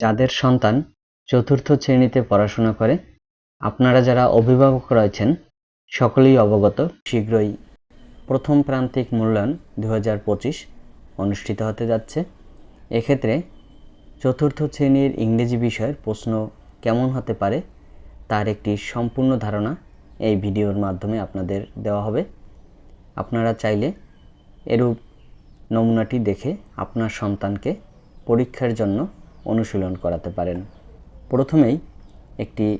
যাদের সন্তান চতুর্থ শ্রেণীতে পড়াশোনা করে, আপনারা যারা অভিভাবক রয়েছেন, সকলেই অবগত শীঘ্রই প্রথম প্রান্তিক মূল্যায়ন দু হাজার পঁচিশ অনুষ্ঠিত হতে যাচ্ছে। এক্ষেত্রে চতুর্থ শ্রেণির ইংরেজি বিষয়ের প্রশ্ন কেমন হতে পারে, তার একটি সম্পূর্ণ ধারণা এই ভিডিওর মাধ্যমে আপনাদের দেওয়া হবে। আপনারা চাইলে এরূপ নমুনাটি দেখে আপনার সন্তানকে পরীক্ষার জন্য অনুশীলন করাতে পারেন। প্রথমেই একটি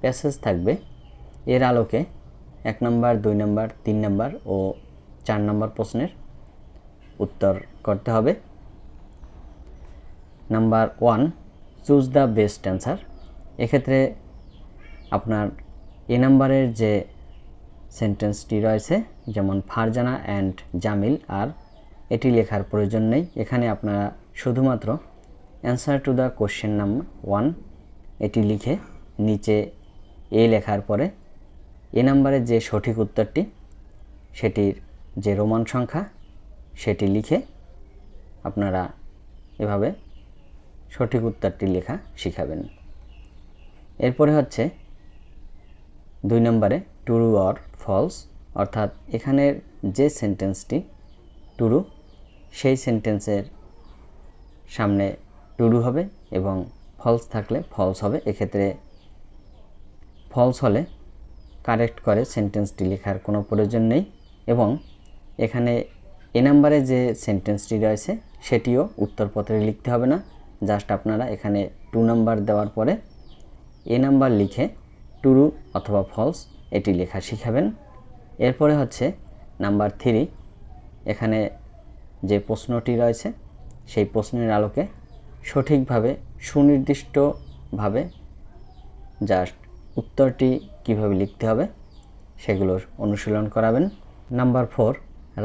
প্যাসেজ থাকবে। এর আলোকে এক নম্বর, দুই নম্বর, তিন নম্বর ও চার নম্বর প্রশ্নের উত্তর করতে হবে। Number one, choose the best answer. এক্ষেত্রে আপনার এ নাম্বারের যে সেন্টেন্সটি রয়েছে, যেমন ফারজানা অ্যান্ড জামিল, আর এটি লেখার প্রয়োজন নেই। এখানে আপনারা শুধুমাত্র answer to the question number one এটি লিখে নিচে এ লেখার পরে এ নাম্বারের যে সঠিক উত্তরটি, সেটির যে রোমান সংখ্যা, সেটি লিখে আপনারা এভাবে সঠিক উত্তরটি লেখা শিখাবেন। এরপরে হচ্ছে দুই নম্বরে টুরু অর ফলস অর্থাৎ এখানের যে সেন্টেন্সটি টুরু সেই সেন্টেন্সের সামনে টুরু হবে এবং ফলস থাকলে ফলস হবে। এক্ষেত্রে ফলস হলে কারেক্ট করে সেন্টেন্সটি লেখার কোনো প্রয়োজন নেই এবং এখানে এ নাম্বারে যে সেন্টেন্সটি রয়েছে সেটিও উত্তরপত্রে লিখতে হবে না। জাস্ট আপনারা এখানে টু নাম্বার দেওয়ার পরে এ নাম্বার লিখে টুরু অথবা ফলস এটি লেখা শিখাবেন। এরপরে হচ্ছে নাম্বার থ্রি এখানে যে প্রশ্নটি রয়েছে সেই প্রশ্নের আলোকে সঠিকভাবে, সুনির্দিষ্টভাবে জাস্ট উত্তরটি কীভাবে লিখতে হবে সেগুলোর অনুশীলন করাবেন। Number four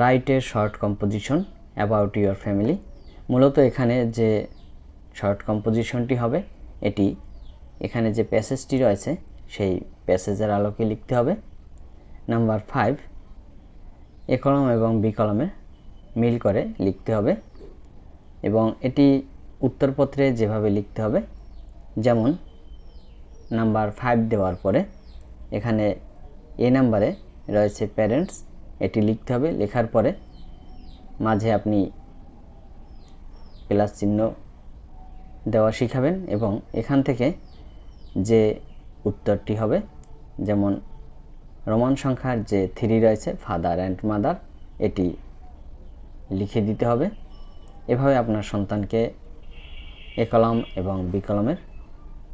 write a short composition about your family মূলত এখানে যে শর্ট কম্পোজিশনটি হবে, এটি এখানে যে প্যাসেজটি রয়েছে, সেই প্যাসেজের আলোকে লিখতে হবে। নাম্বার ফাইভ এ কলম এবং বি কলমে মিল করে লিখতে হবে। এবং এটি উত্তরপত্রে যেভাবে লিখতে হবে, যেমন নাম্বার ফাইভ দেওয়ার পরে এখানে এ নাম্বারে রয়েছে প্যারেন্টস এটি লিখতে হবে। লেখার পরে মাঝে আপনি প্লাস চিহ্ন দেওয়া শিখাবেন এবং এখান থেকে যে উত্তরটি হবে, যেমন রোমান সংখ্যার যে থ্রি রয়েছে ফাদার অ্যান্ড মাদার এটি লিখে দিতে হবে। এভাবে আপনার সন্তানকে এ কলম এবং বি কলমের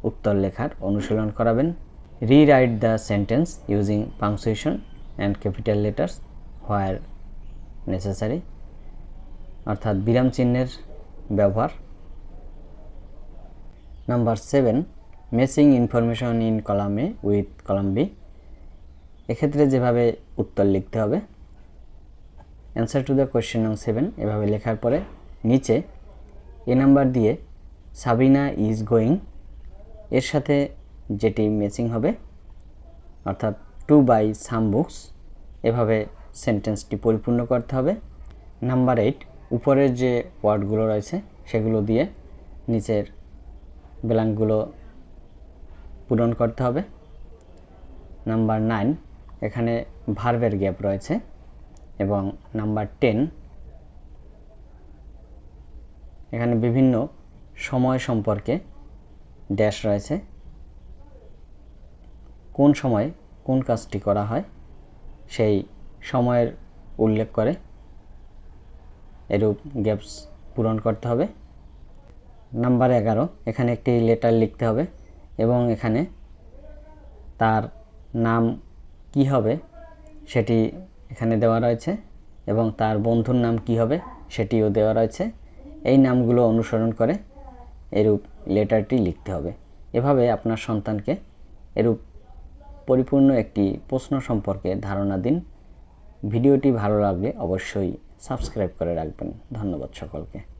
উত্তর লেখার অনুশীলন করাবেন। Rewrite the sentence using punctuation and capital letters where necessary অর্থাৎ বিরাম চিহ্নের ব্যবহার। Number seven missing information in column A with column B এক্ষেত্রে যেভাবে উত্তর লিখতে হবে অ্যান্সার টু দ্য কোয়েশ্চেন নং সেভেন এভাবে লেখার পরে নিচে এ নাম্বার দিয়ে সাবিনা ইজ গোয়িং এর সাথে যেটি ম্যাচিং হবে, অর্থাৎ টু বাই সাম বুকস এভাবে সেন্টেন্সটি পরিপূর্ণ করতে হবে। নাম্বার এইট উপরের যে ওয়ার্ডগুলো রয়েছে, সেগুলো দিয়ে নিচের ব্ল্যাঙ্কগুলো পূরণ করতে হবে। নাম্বার নাইন এখানে ভার্বের গ্যাপ রয়েছে এবং নাম্বার টেন এখানে বিভিন্ন সময় সম্পর্কে ড্যাশ রয়েছে। কোন সময় কোন কাজটি করা হয়, সেই সময়ের উল্লেখ করে এরূপ গ্যাপস পূরণ করতে হবে। নাম্বার এগারো, এখানে একটি লেটার লিখতে হবে এবং এখানে তার নাম কি হবে সেটি এখানে দেওয়া রয়েছে এবং তার বন্ধুর নাম কি হবে সেটিও দেওয়া রয়েছে। এই নামগুলো অনুসরণ করে এরূপ লেটারটি লিখতে হবে। এভাবে আপনার সন্তানকে এরূপ পরিপূর্ণ একটি প্রশ্ন সম্পর্কে ধারণা দিন। ভিডিওটি ভালো লাগলে অবশ্যই সাবস্ক্রাইব করে রাখবেন। ধন্যবাদ সকলকে।